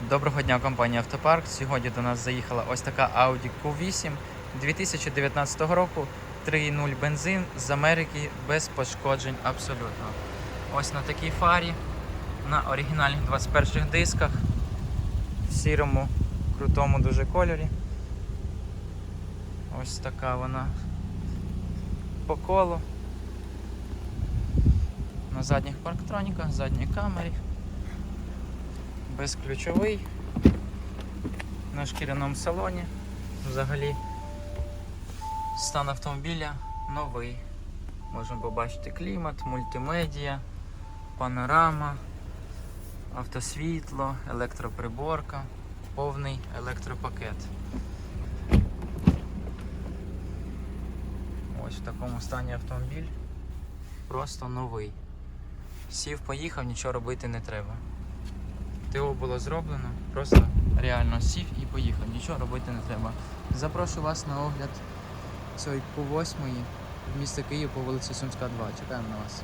Доброго дня, компанія Автопарк. Сьогодні до нас заїхала ось така Audi Q8 2019 року. 3.0 бензин з Америки без пошкоджень абсолютно. Ось на такій фарі, на оригінальних 21 дисках, в сірому, крутому дуже кольорі. Ось така вона по колу. На задніх парктроніках, задній камері безключовий на шкіряному салоні. Взагалі стан автомобіля новий. Можемо побачити клімат, мультимедіа, панорама, автосвітло, електроприборка, повний електропакет. Ось в такому стані автомобіль. Просто новий. Сів, поїхав, нічого робити не треба. ТО було зроблено, просто реально сів і поїхав. Нічого робити не треба. Запрошую вас на огляд цієї Q8 міста Київ по вулиці Сумська 2. Чекаємо на вас.